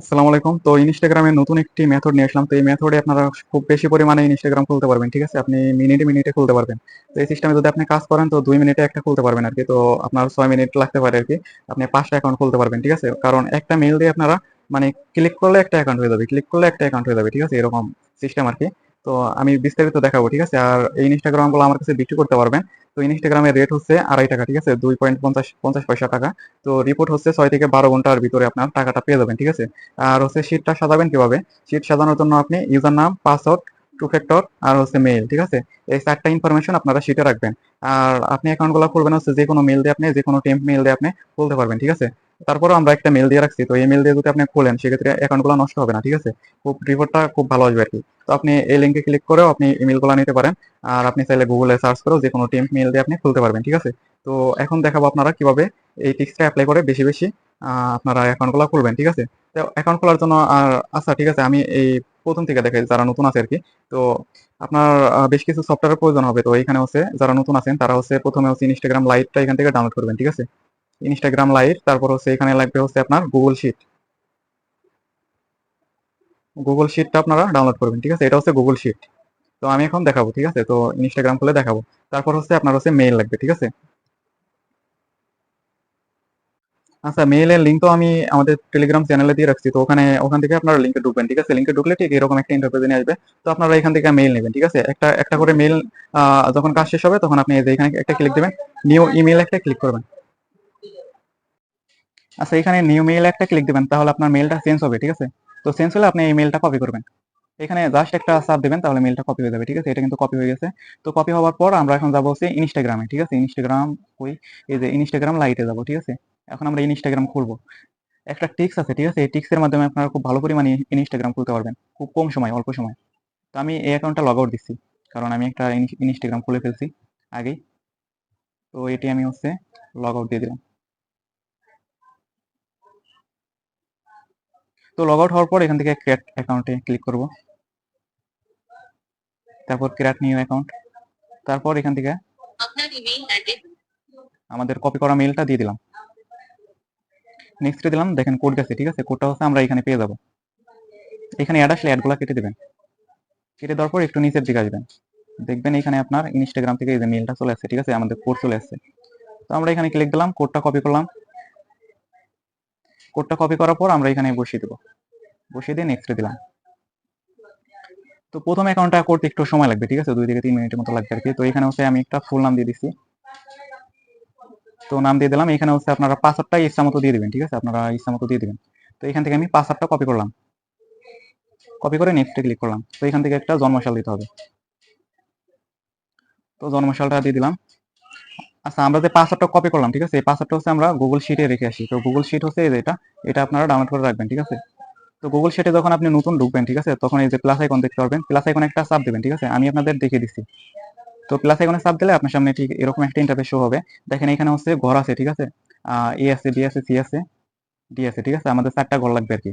আসসালামু আলাইকুম। তো ইনস্টাগ্রামে নতুন একটি মেথড নিয়ে আসলাম। তো এই মেথডে আপনারা খুব বেশি পরিমাণে ইনস্টাগ্রাম খুলতে পারবেন, ঠিক আছে? আপনি মিনিটে মিনিটে খুলতে পারবেন। তো এই সিস্টেমে যদি আপনি কাজ করেন, তো দুই মিনিটে একটা খুলতে পারবেন আর কি তো আপনার ছয় মিনিট লাগতে পারে আর কি আপনি পাঁচটা অ্যাকাউন্ট খুলতে পারবেন, ঠিক আছে? কারণ একটা মেল দিয়ে আপনারা মানে ক্লিক করলে একটা অ্যাকাউন্ট হয়ে যাবে ক্লিক করলে একটা অ্যাকাউন্ট হয়ে যাবে, ঠিক আছে? এরকম সিস্টেম আর কি তো আমি বিস্তারিত দেখাবো, ঠিক আছে? আর এই ইনস্টাগ্রামগুলো আমার কাছে বিক্রি করতে পারবেন। তো ইনস্টাগ্রামের রেট হচ্ছে আড়াই টাকা, ঠিক আছে? দুই পয়েন্ট পঞ্চাশ পঞ্চাশ পয়সা টাকা। তো রিপোর্ট হচ্ছে ছয় থেকে বারো ঘণ্টার ভিতরে আপনার টাকাটা পেয়ে যাবেন, ঠিক আছে? আর হচ্ছে শীটটা সাজাবেন কীভাবে? শীট সাজানোর জন্য আপনি ইউজার নাম পাসওয়ার্ড টু ফ্যাক্টর আর হচ্ছে মেইল ঠিক আছে? এই চারটা ইনফরমেশন আপনারা শীটে রাখবেন। আর আপনি অ্যাকাউন্টগুলো খুলবেন হচ্ছে যে কোনো মেল দিয়ে আপনি, যে কোনো টেম্প মেল দিয়ে আপনি খুলতে পারবেন, ঠিক আছে? তারপরে আমরা একটা মেল দিয়ে রাখছি। তো এই মেল দিয়ে যদি আপনি খোলেন, সেক্ষেত্রে অ্যাকাউন্টগুলো নষ্ট হবে না, ঠিক আছে? খুব রিপোর্টটা খুব ভালো আসবে আর কি তো আপনি এই লিঙ্কে ক্লিক করেও আপনি ইমেলগুলো নিতে পারেন। আর আপনি চাইলে গুগলে সার্চ করেও যে কোনো টেম্প মেল দিয়ে আপনি খুলতে পারবেন, ঠিক আছে? তো এখন দেখাবো আপনারা কীভাবে এই টিক্সটা অ্যাপ্লাই করে বেশি বেশি আপনারা অ্যাকাউন্টগুলো খুলবেন, ঠিক আছে? তো অ্যাকাউন্ট খোলার জন্য, আর আচ্ছা ঠিক আছে, আমি এই প্রথম থেকে দেখাই যারা নতুন আছে আর কি। তো আপনার বেশ কিছু সফটওয়্যারের প্রয়োজন হবে। তো এখানে হচ্ছে যারা নতুন আছেন, তারা হচ্ছে প্রথমে হচ্ছে ইনস্টাগ্রাম লাইভটা এখান থেকে ডাউনলোড করবেন, ঠিক আছে? ইনস্টাগ্রাম লাইভ তারপর হচ্ছে এখানে লাগবে হচ্ছে আপনার গুগল শিট গুগল শিটটা আপনারা ডাউনলোড করবেন, ঠিক আছে? এটা হচ্ছে গুগল শিট তো আমি এখন দেখাবো, ঠিক আছে? তো ইনস্টাগ্রাম খুলে দেখাবো। তারপর হচ্ছে আপনার হচ্ছে মেইল লাগবে, ঠিক আছে? আচ্ছা মেইলের লিঙ্ক তো আমি আমাদের টেলিগ্রাম চ্যানেলে দিয়ে রাখছি। তো ওখানে, ওখান থেকে আপনারা লিঙ্কে ঢুকবেন, ঠিক আছে? লিঙ্কে ঢুকলে ঠিক এরকম একটা ইন্টারফেসে নিয়ে আসবে। তো আপনারা এখান থেকে মেইল নেবেন, ঠিক আছে? একটা একটা করে মেইল যখন কাজ শেষ হবে, তখন আপনি এই যে এখানে একটা ক্লিক দেবেন নিউ ইমেল একটা ক্লিক করবেন। আচ্ছা এখানে নিউ মেইল একটা ক্লিক দেবেন, তাহলে আপনার মেইলটা চেঞ্জ হবে, ঠিক আছে? তো চেঞ্জ হলে আপনি এই মেইলটা কপি করবেন। এখানে জাস্ট একটা সাব দেবেন, তাহলে মেইলটা কপি হয়ে যাবে, ঠিক আছে? এটা কিন্তু কপি হয়ে গেছে। তো কপি হওয়ার পর আমরা এখন যাব হচ্ছে ইনস্টাগ্রামে ঠিক আছে? ইনস্টাগ্রাম ওই এই যে ইনস্টাগ্রাম লাইটে যাব, ঠিক আছে? এখন আমরা ইনস্টাগ্রাম খুলবো। একটা টিক্স আছে ঠিক আছে? এই টিক্সের মাধ্যমে আপনারা খুব ভালো পরিমাণে ইনস্টাগ্রাম খুলতে পারবেন। খুব কম সময় অল্প সময়। তো আমি এই অ্যাকাউন্টটা লগ আউট দিচ্ছি। কারণ আমি একটা ইনস্টাগ্রাম খুলে ফেলছি আগেই। তো এটি আমি হচ্ছে লগ আউট দিয়ে দিলাম। তো লগ আউট হওয়ার পর এখান থেকে ক্রিয়েট অ্যাকাউন্টে ক্লিক করব। তারপর ক্রিয়েট নিউ অ্যাকাউন্ট তারপর এখান থেকে আমাদের কপি করা মেইলটা দিয়ে দিলাম। নেক্সটে দিলাম, দেখেন কোড গেছে, ঠিক আছে? কোডটা হচ্ছে আমরা এখানে পেয়ে যাব। এখানে অ্যাড আসলে অ্যাডগুলো কেটে দেবেন। কেটে দেওয়ার পর একটু নিচের দিকে আসবেন। দেখবেন এখানে আপনার ইনস্টাগ্রাম থেকে এই যে মেইলটা চলে আসছে, ঠিক আছে? আমাদের কোড চলে আসছে। তো আমরা এখানে ক্লিক দিলাম কোডটা কপি করলাম। কোডটা কপি করার পর আমরা এখানে বসিয়ে দেবো। বসিয়ে দিয়ে নেক্সটে দিলাম। তো প্রথম অ্যাকাউন্টটা করতে একটু সময় লাগবে, ঠিক আছে? দুই থেকে তিন মিনিটের মতো লাগবে আর কি। তো এখানে হচ্ছে আমি একটা ফুল নাম দিয়ে দিচ্ছি। তো নাম দিয়ে দিলাম। এখানে হচ্ছে আপনারা পাসওয়ার্ডটা ইচ্ছা মতো দিয়ে দিবেন, ঠিক আছে? আপনারা ইচ্ছা মতো দিয়ে দিবেন। তো এখান থেকে আমি পাসওয়ার্ডটা কপি করলাম। কপি করে নেক্সটে ক্লিক করলাম। তো এখান থেকে একটা জন্মসাল দিতে হবে। তো জন্মসালটা দিয়ে দিলাম। আচ্ছা আমরা যে পাসওয়ার্ডটা কপি করলাম, ঠিক আছে? এই পাসওয়ার্ডটা হচ্ছে আমরা গুগল শিটে রেখে আসি। তো গুগল শিট হচ্ছে এটা। এটা আপনারা ডাউনলোড করে রাখবেন, ঠিক আছে? তো গুগল শিটে যখন আপনি নতুন ঢুকবেন, ঠিক আছে? তখন এই যে প্লাস আইকন দেখতে পারবেন। প্লাস আইকন একটা চাপ দেবেন, ঠিক আছে? আমি আপনাদের দেখিয়ে দিচ্ছি। তো প্লাস এখানে চাপ দিলে আপনার সামনে ঠিক এরকম একটা ইন্টারফেস শো হবে। দেখেন এখানে হচ্ছে ঘর আছে, ঠিক আছে? এ আছে বি আছে সি আছে ডি আছে, ঠিক আছে? আমাদের চারটা ঘর লাগবে আর কি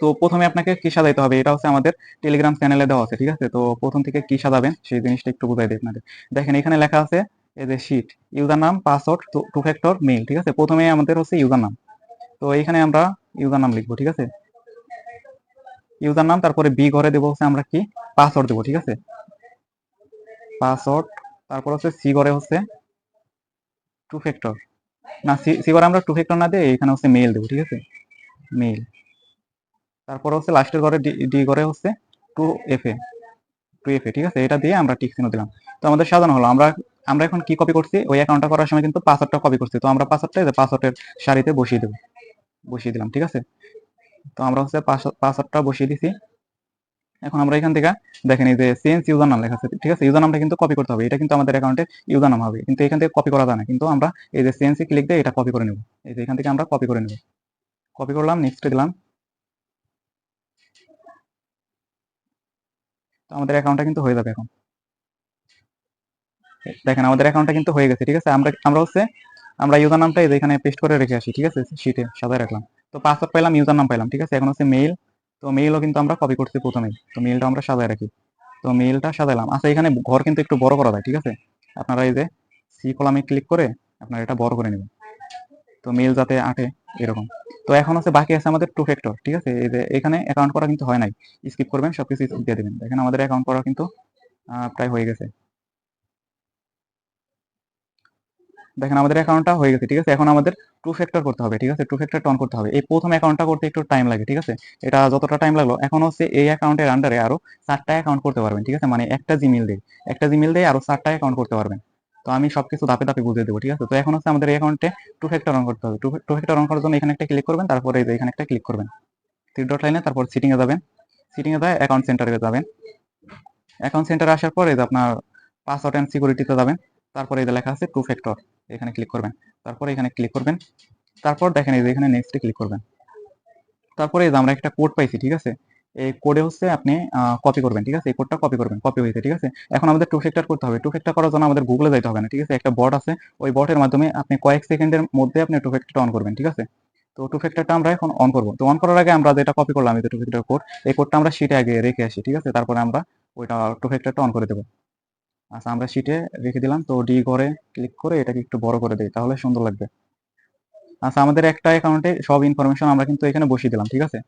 তো প্রথমে আপনাকে কি সাজাইতে হবে? এটা হচ্ছে আমাদের টেলিগ্রাম চ্যানেলে দেওয়া আছে, ঠিক আছে? তো প্রথম থেকে কি সাজাবেন সেই জিনিসটা একটু বুঝাই দিই আপনাদের। দেখেন এখানে লেখা আছে এই যে শিট ইউজার নাম পাসওয়ার্ড টু ফ্যাক্টর মেইল ঠিক আছে? প্রথমে আমাদের হচ্ছে ইউজার নাম তো এইখানে আমরা ইউজার নাম লিখব, ঠিক আছে? ইউজার নাম তারপরে বি ঘরে দেবো হচ্ছে আমরা কি? পাসওয়ার্ড দেবো, ঠিক আছে? পাসওয়ার্ড তারপর হচ্ছে সি ঘরে হচ্ছে টু ফ্যাক্টর না, সি ঘরে আমরা টু ফ্যাক্টর না দিয়ে এখানে হচ্ছে মেইল দেবো, ঠিক আছে? মেইল তারপর হচ্ছে লাস্টের ঘরে ডি ঘরে হচ্ছে two F A two F A ঠিক আছে? এটা দিয়ে আমরা টিক চিহ্ন দিলাম। তো আমাদের সাজানো হলো। আমরা আমরা এখন কি কপি করছি? ওই অ্যাকাউন্টটা করার সময় কিন্তু পাসওয়ার্ডটা কপি করছি। তো আমরা পাসওয়ার্ডটা পাসওয়ার্ডের সারিতে বসিয়ে দেবো। বসিয়ে দিলাম, ঠিক আছে? তো আমরা হচ্ছে পাসওয়ার্ডটা বসিয়ে দিছি। এখন আমরা এখান থেকে দেখেন এই যে চেঞ্জ ইউজার নাম লেখা আছে, ঠিক আছে? ইউজার নামটা কিন্তু কপি করতে হবে। এটা কিন্তু আমাদের অ্যাকাউন্টে ইউজার নাম হবে। কিন্তু এখান থেকে কপি করা যায় না। কিন্তু আমরা এই যে চেঞ্জে ক্লিক দিয়ে এটা কপি করে নেব। এই যে এখান থেকে আমরা কপি করে নেব। কপি করলাম নেক্সট দিলাম। তো আমাদের অ্যাকাউন্টটা কিন্তু হয়ে যাবে এখন। দেখেন, আমাদের অ্যাকাউন্টটা কিন্তু হয়ে গেছে, ঠিক আছে? আমরা আমরা হচ্ছে, আমরা ইউজার নামটা এখানে পেস্ট করে রেখে আসি, ঠিক আছে? শীটে সাজায় রাখলাম। তো পাসওয়ার্ড পাইলাম ইউজার নাম পাইলাম, ঠিক আছে? এখন হচ্ছে মেইল তো মেইলও কিন্তু আমরা কপি করছি প্রথমেই তো মেইলটা আমরা সাজায় রাখি। তো মেইলটা সাজালাম। আচ্ছা এখানে ঘর কিন্তু একটু বড় করা যায়, ঠিক আছে? আপনারা এই যে সি কলামে ক্লিক করে আপনারা এটা বড় করে নেবেন। তো মেইল যাতে আটে এরকম। তো এখন হচ্ছে বাকি আছে আমাদের টু ফ্যাক্টর ঠিক আছে? এই যে এখানে অ্যাকাউন্ট করা কিন্তু হয় নাই। স্কিপ করবেন, সবকিছু দিয়ে দেবেন। দেখেন আমাদের অ্যাকাউন্ট করা কিন্তু প্রায় হয়ে গেছে। দেখেন, আমাদের অ্যাকাউন্টটা হয়ে গেছে, ঠিক আছে? এখন আমাদের টু ফ্যাক্টর করতে হবে, ঠিক আছে? টু ফ্যাক্টর অন করতে হবে। এই প্রথম অ্যাকাউন্টটা করতে একটু টাইম লাগে, ঠিক আছে? এটা যতটা টাইম লাগল, এখন হচ্ছে এই অ্যাকাউন্টের আন্ডারে আরও চারটা অ্যাকাউন্ট করতে পারবেন, ঠিক আছে? মানে একটা জিমেল দিয়ে, একটা জিমেল দিয়ে আরও চারটা অ্যাকাউন্ট করতে পারবেন। তো আমি সবকিছু ধাপে ধাপে বুঝিয়ে দেবো, ঠিক আছে? তো এখন হচ্ছে আমাদের এই অ্যাকাউন্টে টু ফ্যাক্টর অন করতে হবে। টু ফ্যাক্টর অন করার জন্য এখানে একটা ক্লিক করবেন, তারপরে এখানে একটা ক্লিক করবেন। থ্রি ডট লাইনে তারপর সিটিং এ যাবেন। সিটিং এ যায় অ্যাকাউন্ট সেন্টারে যাবেন। অ্যাকাউন্ট সেন্টারে আসার পরে আপনার পাসওয়ার্ড অ্যান্ড সিকিউরিটিতে যাবেন। তারপরে যে লেখা আছে টু ফ্যাক্টর এখানে ক্লিক করবেন। তারপরে এখানে ক্লিক করবেন। তারপর দেখেন এই যে এখানে নেক্সটে ক্লিক করবেন। তারপরে আমরা একটা কোড পাইছি, ঠিক আছে? এই কোডে হচ্ছে আপনি কপি করবেন, ঠিক আছে? এই কোডটা কপি করবেন কপি হয়েছে ঠিক আছে? এখন আমাদের টু ফ্যাক্টর করতে হবে। টু ফ্যাক্টর করার জন্য আমাদের গুগলে যাইতে হবে না, ঠিক আছে? একটা বট আছে, ওই বটের মাধ্যমে আপনি কয়েক সেকেন্ডের মধ্যে আপনি টু ফ্যাক্টরটা অন করবেন, ঠিক আছে? তো টু ফ্যাক্টরটা আমরা এখন অন করব। তো অন করার আগে আমরা যেটা কপি করলাম, এই টু ফ্যাক্টর কোড এই কোডটা আমরা শিটে আগে রেখে আসি, ঠিক আছে? তারপরে আমরা ওইটা টু ফ্যাক্টরটা অন করে দেবো। আচ্ছা আমরা শিটে রেখে দিলাম। তো ডি করে ক্লিক করে এটাকে একটু বড় করে দিই, তাহলে সুন্দর লাগবে। আচ্ছা আমাদের একটা অ্যাকাউন্টে সব ইনফরমেশন আমরা কিন্তু এখানে বসিয়ে দিলাম, ঠিক আছে?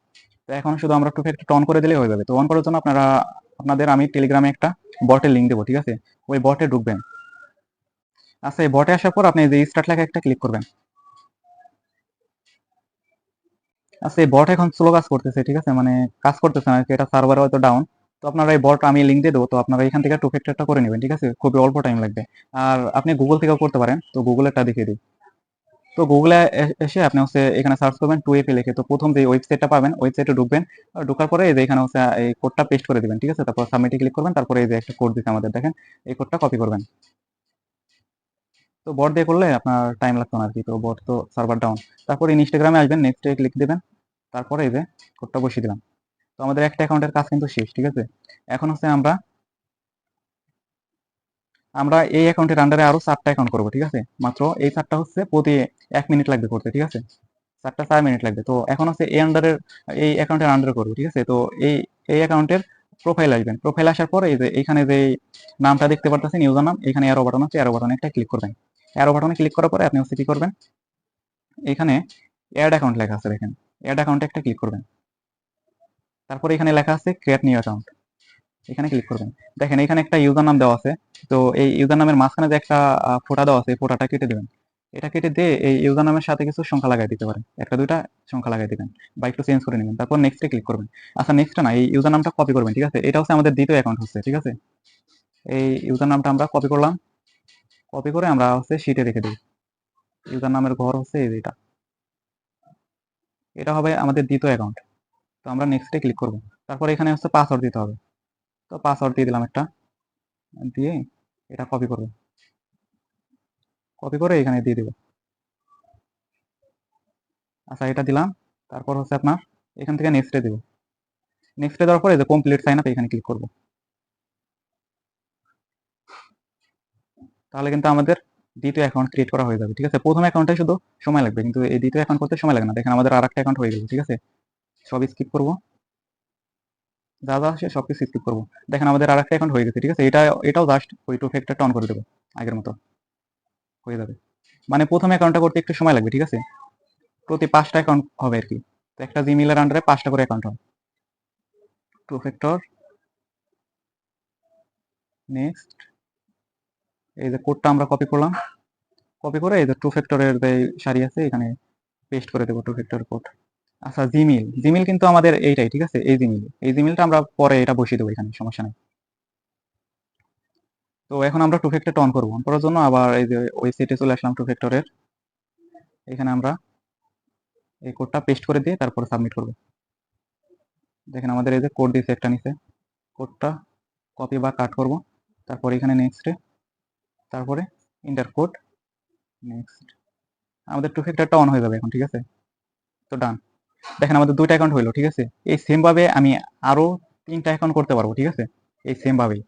তো এখন শুধু আমরা টু ফ্যাক্টর অন করে দিলেই হয়ে যাবে। তো অন করার জন্য আপনারা, আপনাদের আমি টেলিগ্রামে একটা বটের লিঙ্ক দেবো, ঠিক আছে? ওই বটে ঢুকবেন। আচ্ছা এই বটে আসার পর আপনি যে স্টার্ট লেখা একটা ক্লিক করবেন। আচ্ছা এই বট এখন স্লো কাজ করতেছে, ঠিক আছে? মানে কাজ করতেছে না এটা সার্ভার হয়তো ডাউন তো আপনারা এই বট আমি লিঙ্ক দিয়ে দেবো, তো আপনারা এখান থেকে টু ফ্যাক্টরটা করে নেবেন, ঠিক আছে? খুবই অল্প টাইম লাগবে। আর আপনি গুগল থেকেও করতে পারেন, তো গুগলেরটা দেখিয়ে দিই। তো গুগলে এসে আপনি হচ্ছে এখানে সার্চ করবেন টু এপি লিখে, তো প্রথম যে ওয়েবসাইটটা পাবেন ওয়েবসাইটে ঢুকবেন ঢোকার পরে এই যে এখানে হচ্ছে এই কোডটা পেস্ট করে দিবেন, ঠিক আছে? তারপর সাবমিটে ক্লিক করবেন, তারপরে এই যে একটা কোড দিচ্ছে আমাদের, দেখেন? এই কোডটা কপি করবেন। তো বট দিয়ে করলে আপনার টাইম লাগতো না আর কি, তো বট তো সার্ভার ডাউন তারপর ইনস্টাগ্রামে আসবেন নেক্সটে ক্লিক দেবেন, তারপরে এই যে কোডটা বসিয়ে দিলাম। তো আমাদের একটা অ্যাকাউন্টের কাজ কিন্তু শেষ, ঠিক আছে? এখন হচ্ছে আমরা আমরা এই অ্যাকাউন্টের আন্ডারে আরও চারটা অ্যাকাউন্ট করব, ঠিক আছে? মাত্র এই চারটা হচ্ছে প্রতি এক মিনিট লাগবে করতে, ঠিক আছে? চারটা চার মিনিট লাগবে। তো এখন হচ্ছে এই আন্ডারের এই অ্যাকাউন্টের আন্ডারে করব, ঠিক আছে? তো এই এই অ্যাকাউন্টের প্রোফাইল আসবেন। প্রোফাইল আসার পরে এই যে এখানে যে নামটা দেখতে পারতেছেন ইউজার নাম এখানে অ্যারো বাটন আছে অ্যারো বাটনে একটা ক্লিক করবেন। অ্যারো বাটনে ক্লিক করার পরে আপনি হচ্ছে কি করবেন? এখানে অ্যাড অ্যাকাউন্ট লেখা আছে, দেখেন। অ্যাড অ্যাকাউন্টে একটা ক্লিক করবেন। তারপরে এখানে লেখা আছে ক্রিয়েট নিউ অ্যাকাউন্ট এখানে ক্লিক করবেন। দেখেন, এখানে একটা ইউজার নাম দেওয়া আছে। তো এই ইউজার নামের মাঝখানে যে একটা ফোঁটা দেওয়া আছে ফোঁটাটা কেটে দেবেন। এটা কেটে দিয়ে এই ইউজার নামের সাথে কিছু সংখ্যা লাগাই দিতে পারেন। একটা, দুইটা সংখ্যা লাগাই দিবেন বা একটু চেঞ্জ করে নেবেন। তারপর নেক্সটে ক্লিক করবেন। আচ্ছা নেক্সট না, এই ইউজার নামটা কপি করবেন, ঠিক আছে? এটা হচ্ছে আমাদের দ্বিতীয় অ্যাকাউন্ট হচ্ছে, ঠিক আছে? এই ইউজার নামটা আমরা কপি করলাম। কপি করে আমরা হচ্ছে শিটে রেখে দিই। ইউজার নামের ঘর হচ্ছে এই যে এটা। এটা হবে আমাদের দ্বিতীয় অ্যাকাউন্ট তো আমরা নেক্সটে ক্লিক করব। তারপর এখানে হচ্ছে পাসওয়ার্ড দিতে হবে। তো পাসওয়ার্ড দিয়ে দিলাম একটা। দিয়ে এটা কপি করব। কপি করে এখানে দিয়ে দিব। আচ্ছা এটা দিলাম। তারপর হচ্ছে আপনার এখান থেকে নেক্সটে দিব। নেক্সটে দেওয়ার পরে যে কমপ্লিট সাইন আপ এখানে ক্লিক করব। তাহলে কিন্তু আমাদের দ্বিতীয় অ্যাকাউন্ট ক্রিয়েট করা হয়ে যাবে, ঠিক আছে? প্রথম অ্যাকাউন্টে শুধু সময় লাগবে, কিন্তু এই দ্বিতীয় অ্যাকাউন্ট করতে সময় লাগে না। দেখেন আমাদের আর একটা অ্যাকাউন্ট হয়ে গেল ঠিক আছে? সব স্কিপ করব। যা যা আসে সব কিছু স্কিপ করব। দেখেন আমাদের আর একটা অ্যাকাউন্ট হয়ে গেছে, ঠিক আছে? এটা, এটাও জাস্ট ওই টু ফ্যাক্টরটা অন করে দেবো, আগের মতো। হয়ে যাবে। মানে প্রথম অ্যাকাউন্টটা করতে একটু সময় লাগবে, ঠিক আছে? প্রতি পাঁচটা অ্যাকাউন্ট হবে আর কি। তো একটা জিমেলের আন্ডারে পাঁচটা করে অ্যাকাউন্ট হয় টু ফ্যাক্টর নেক্সট এই যে কোডটা আমরা কপি করলাম। কপি করে এই যে টু ফ্যাক্টরের যে সারি আছে, এখানে পেস্ট করে দেবো টু ফ্যাক্টর কোড আচ্ছা জিমেল জিমেল কিন্তু আমাদের এইটাই, ঠিক আছে? এই জিমেল এই জিমেলটা আমরা পরে এটা বসিয়ে দেবো এখানে, সমস্যা নেই। তো এখন আমরা টু ফ্যাক্টরটা অন করব করার জন্য আবার এই যে ওই ওয়েবসাইটে চলে আসলাম টু ফ্যাক্টরের এখানে আমরা এই কোডটা পেস্ট করে দিয়ে তারপরে সাবমিট করব। দেখেন আমাদের এই যে কোড দিয়েছে একটা নিচে। কোডটা কপি বা কাট করব। তারপর এখানে নেক্সটে তারপরে ইন্টার কোড নেক্সট আমাদের টু ফ্যাক্টরটা অন হয়ে যাবে এখন, ঠিক আছে? তো ডান দেখেন আমাদের দুইটা অ্যাকাউন্ট হইল, ঠিক আছে? এই সেম ভাবে আমি আরও তিনটা অ্যাকাউন্ট করতে পারব, ঠিক আছে? এই সেম ভাবেই।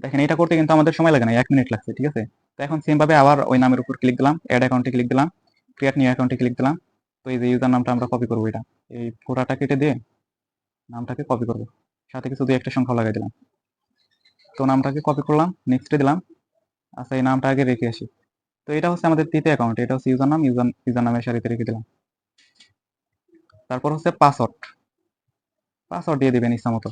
দেখেন, এটা করতে কিন্তু আমাদের সময় লাগে না, এক মিনিট লাগছে, ঠিক আছে? তো এখন সেম ভাবে আবার ওই নামের উপর ক্লিক দিলাম অ্যাড অ্যাকাউন্টে ক্লিক দিলাম ক্রিয়েট নিউ অ্যাকাউন্টে ক্লিক দিলাম। তো এই যে ইউজার নামটা আমরা কপি করব এটা। এই ফোটাটা কেটে দিয়ে নামটাকে কপি করব। সাথে কিছু দুই একটা সংখ্যা লাগাই দিলাম। তো নামটাকে কপি করলাম নেক্সটে দিলাম। আচ্ছা এই নামটা আগে রেখে আসি। তো এটা হচ্ছে আমাদের তৃতীয় অ্যাকাউন্ট এটা হচ্ছে ইউজার নাম ইউজার ইউজার নামের সারিতে রেখে দিলাম। তারপর হচ্ছে পাসওয়ার্ড। পাসওয়ার্ড দিয়ে দিবেন ইচ্ছা মতো।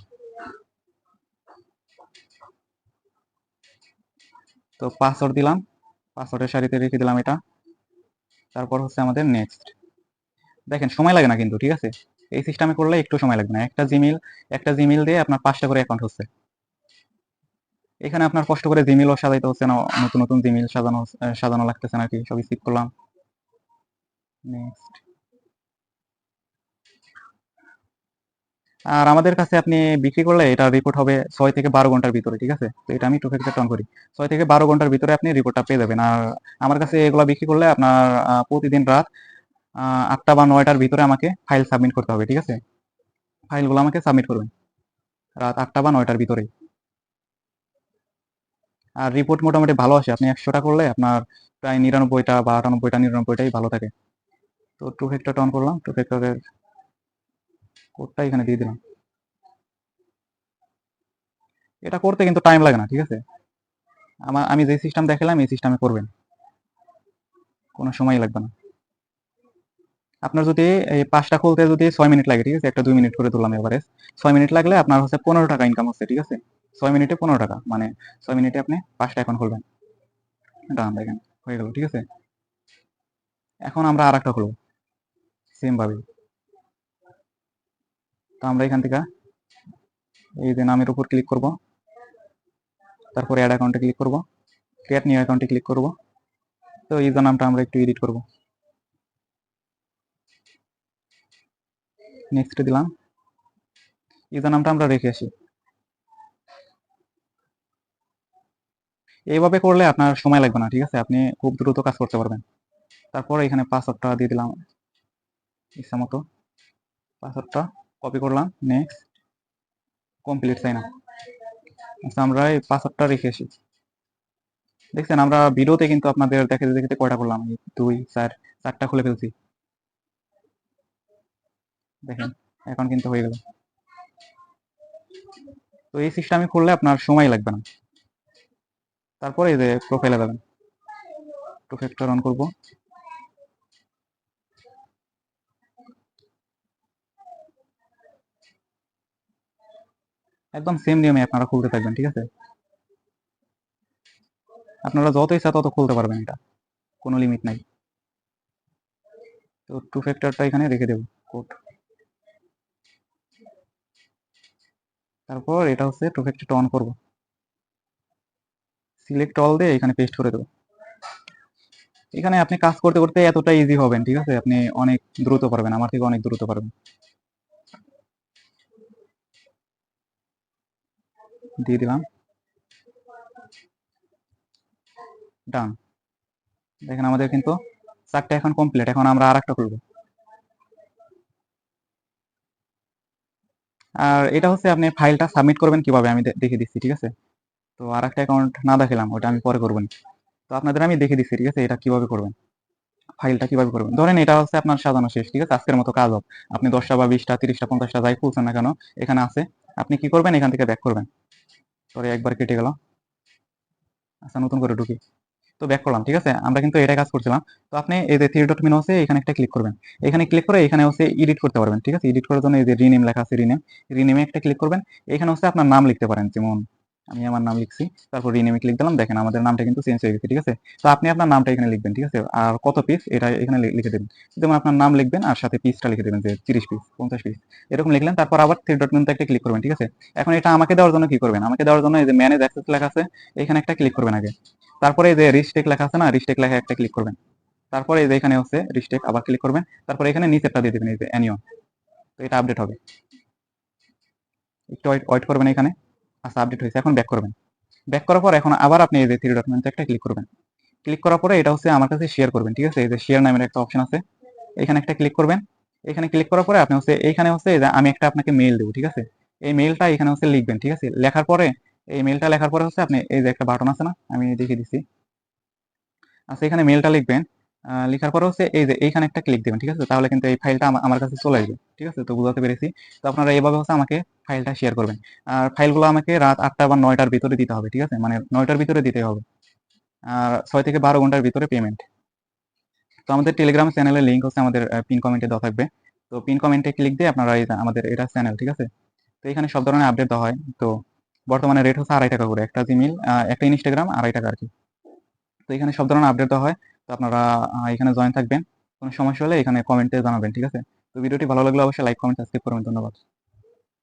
তো পাসওয়ার্ড দিলাম, পাসওয়ার্ডের সারিতে রেখে দিলাম এটা। তারপর হচ্ছে আমাদের নেক্সট দেখেন, সময় লাগে না কিন্তু, ঠিক আছে? এই সিস্টেমে করলে একটু সময় লাগবে না। একটা জিমেল একটা জিমেল দিয়ে আপনার পাঁচটা করে অ্যাকাউন্ট হচ্ছে। এখানে আপনার কষ্ট করে জিমেলও সাজাইতে হচ্ছে না, নতুন নতুন জিমেল সাজানো সাজানো লাগতেছে না কি সব স্কিপ করলাম। নেক্সট আর আমাদের কাছে আপনি বিক্রি করলে এটা রিপোর্ট হবে ছয় থেকে বারো ঘণ্টার ভিতরে, ঠিক আছে? তো এটা আমি টু ফ্যাক্টর অন করি। ছয় থেকে বারো ঘণ্টার ভিতরে আপনি রিপোর্টটা পেয়ে যাবেন। আর আমার কাছে এগুলো বিক্রি করলে আপনার প্রতিদিন রাত আটটা বা নয়টার ভিতরে আমাকে ফাইল সাবমিট করতে হবে, ঠিক আছে? ফাইলগুলো আমাকে সাবমিট করবেন। রাত আটটা বা নয়টার ভিতরেই। আর রিপোর্ট মোটামুটি ভালো আসে। আপনি একশোটা করলে আপনার প্রায় নিরানব্বইটা বা আটানব্বইটা, নিরানব্বইটাই ভালো থাকে। তো টু ফ্যাক্টরটা টন করলাম। টু ফ্যাক্টরের কোডটা এখানে দিয়ে দিলাম। এটা করতে কিন্তু টাইম লাগে না, ঠিক আছে? আমার, আমি যে সিস্টেম দেখালাম, এই সিস্টেমে করবেন। কোনো সময় লাগবে না। আপনার যদি এই পাঁচটা খুলতে যদি ছয় মিনিট লাগে, ঠিক আছে? একটা দুই মিনিট করে তুললাম এভারেজ ছয় মিনিট লাগলে আপনার হচ্ছে পনেরো টাকা ইনকাম হচ্ছে, ঠিক আছে? ছয় মিনিটে পনেরো টাকা মানে ছয় মিনিটে আপনি পাঁচটা এখন খুলবেন। ডান দেখেন হয়ে গেল, ঠিক আছে? এখন আমরা আর একটা খুলবো। সেম ভাবে। তো আমরা এখান থেকে এই যে নামের উপর ক্লিক করব। তারপরে অ্যাড অ্যাকাউন্টে ক্লিক করব। ক্রিয়েট নিউ অ্যাকাউন্টে ক্লিক করব। তো ইউজার নামটা আমরা একটু এডিট করব। নেক্সট দিলাম। ইউজার নামটা আমরা রেখে আসি। এইভাবে করলে আপনার সময় লাগবে না, ঠিক আছে? আপনি খুব দ্রুত কাজ করতে পারবেন। তারপর এখানে পাসওয়ার্ডটা দিয়ে দিলাম। ইচ্ছা মতো। পাসওয়ার্ডটা কপি করলাম নেক্সট কমপ্লিট সাইন আপ আচ্ছা আমরা এই পাসওয়ার্ডটা রেখে এসেছি। দেখছেন, আমরা ভিডিওতে কিন্তু আপনাদের দেখাতে দেখাতে কয়টা করলাম? দুই, চার, চারটা খুলে ফেলছি। দেখেন, এখন কিন্তু হয়ে গেল। তো এই সিস্টেমে করলে আপনার সময় লাগবে না। তারপরে এই যে প্রোফাইলে যাবেন। টু ফ্যাক্টর অন করব। একদম সেম নিয়মে আপনারা খুলতে থাকবেন, ঠিক আছে? আপনারা যত ইচ্ছা তত খুলতে পারবেন এটা, কোনো লিমিট নাই। তো টু ফ্যাক্টরটা এখানে রেখে দেব কোড তারপর এটা হচ্ছে টু ফ্যাক্টরটা অন করব। সিলেক্ট অল দিয়ে এখানে পেস্ট করে দেবো। এখানে আপনি কাজ করতে করতে এতটা ইজি হবেন, ঠিক আছে? আপনি অনেক দ্রুত পারবেন, আমার থেকে অনেক দ্রুত পারবেন। দিয়ে দিলাম। ডান দেখেন আমাদের কিন্তু চারটা এখন কমপ্লিট এখন আমরা আর একটা খুলবো। আর এটা হচ্ছে আপনি ফাইলটা সাবমিট করবেন কীভাবে? আমি দেখে দিচ্ছি, ঠিক আছে? তো আর একটা অ্যাকাউন্ট না দেখালাম, ওটা আমি পরে করবেন তো আপনাদের আমি দেখে দিচ্ছি, ঠিক আছে? এটা কীভাবে করবেন? ফাইলটা কীভাবে করবেন? ধরেন এটা হচ্ছে আপনার সাজানো শেষ, ঠিক আছে? আজকের মতো কাজ হোক। আপনি দশটা বা বিশটা, তিরিশটা, পঞ্চাশটা যাই খুলছেন না কেন, এখানে আছে। আপনি কি করবেন? এখান থেকে ব্যাক করবেন। পরে একবার কেটে গেল। আচ্ছা নতুন করে ঢুকি। তো ব্যাক করলাম, ঠিক আছে? আমরা কিন্তু এটা কাজ করছিলাম। তো আপনি এই যে থ্রি ডট মিনো আছে, এখানে একটা ক্লিক করবেন। এখানে ক্লিক করে এখানে হচ্ছে এডিট করতে পারবেন, ঠিক আছে? এডিট করার জন্য এই যে রিনেম লেখা আছে রিনেম রিনেমে একটা ক্লিক করবেন। এখানে হচ্ছে আপনার নাম লিখতে পারেন, যেমন আমি আমার নাম লিখছি, তারপর রিনেমে ক্লিক দিলাম, দেখেন আমাদের নামটা কিন্তু চেঞ্জ হয়ে গেছে, ঠিক আছে? তো আপনি আপনার নামটা এখানে লিখবেন, ঠিক আছে? আর কত পিস এটা এখানে লিখে দেবেন। যেমন আপনার নাম লিখবেন আর সাথে পিসটা লিখে দেবেন, যে তিরিশ পিস পঞ্চাশ পিস এরকম লিখলেন, তারপর আবার থ্রি ডট মেনুতে একটা ক্লিক করবেন, ঠিক আছে? এখন এটা আমাকে দেওয়ার জন্য কি করবেন? আমাকে দেওয়ার জন্য এই যে ম্যানেজ অ্যাক্সেস লেখা আছে, এখানে একটা ক্লিক করবেন আগে। তারপরে এই যে রিস্টেক লেখা আছে না রিস্টেক লেখা একটা ক্লিক করবেন। তারপরে এই যে এখানে হচ্ছে রিস্টেক আবার ক্লিক করবেন। তারপরে এখানে নিচেরটা দিয়ে দেবেন, এই যে অ্যানিয়ন তো এটা আপডেট হবে। একটু ওয়েট করবেন এখানে। আচ্ছা আপডেট হয়েছে। এখন ব্যাক করবেন। ব্যাক করার পর এখন আবার আপনি এই যে থ্রি ডট মেনুতে একটা ক্লিক করবেন। ক্লিক করার পরে এটা হচ্ছে আমার কাছে শেয়ার করবেন, ঠিক আছে? এই যে শেয়ার নামের একটা অপশন আছে। এখানে একটা ক্লিক করবেন। এখানে ক্লিক করার পরে আপনি হচ্ছে এইখানে হচ্ছে আমি একটা আপনাকে মেইল দেবো, ঠিক আছে? এই মেইলটা এখানে হচ্ছে লিখবেন, ঠিক আছে? লেখার পরে, এই মেইলটা লেখার পরে হচ্ছে আপনি এই যে একটা বাটন আছে না, আমি দেখিয়ে দিচ্ছি। আচ্ছা এখানে মেইলটা লিখবেন। লেখার পর হচ্ছে এই যে এইখানে একটা ক্লিক দেবেন, ঠিক আছে? তাহলে কিন্তু এই ফাইলটা আমার কাছে চলে আসবে, ঠিক আছে? তো বুঝাতে পেরেছি। তো আপনারা এইভাবে হচ্ছে আমাকে ফাইলটা শেয়ার করবেন। আর ফাইলগুলো আমাকে রাত আটটা বা নয়টার ভিতরে দিতে হবে, ঠিক আছে? মানে নয়টার ভিতরে দিতে হবে। আর ছয় থেকে বারো ঘণ্টার ভিতরে পেমেন্ট তো আমাদের টেলিগ্রাম চ্যানেলের লিঙ্ক হচ্ছে আমাদের পিন কমেন্টে দেওয়া থাকবে। তো পিন কমেন্টে ক্লিক দিয়ে আপনারা এই আমাদের এটা চ্যানেল ঠিক আছে? তো এখানে সব ধরনের আপডেট দেওয়া হয়। তো বর্তমানে রেট হচ্ছে আড়াই টাকা করে, একটা জিমেল একটা ইনস্টাগ্রাম আড়াই টাকা আর কি। তো এখানে সব ধরনের আপডেট দেওয়া হয়। তো আপনারা এখানে জয়েন থাকবেন। কোনো সমস্যা হলে এখানে কমেন্টে জানাবেন, ঠিক আছে? তো ভিডিওটি ভালো লাগলে অবশ্যই লাইক কমেন্ট সাবস্ক্রাইব করবেন। ধন্যবাদ।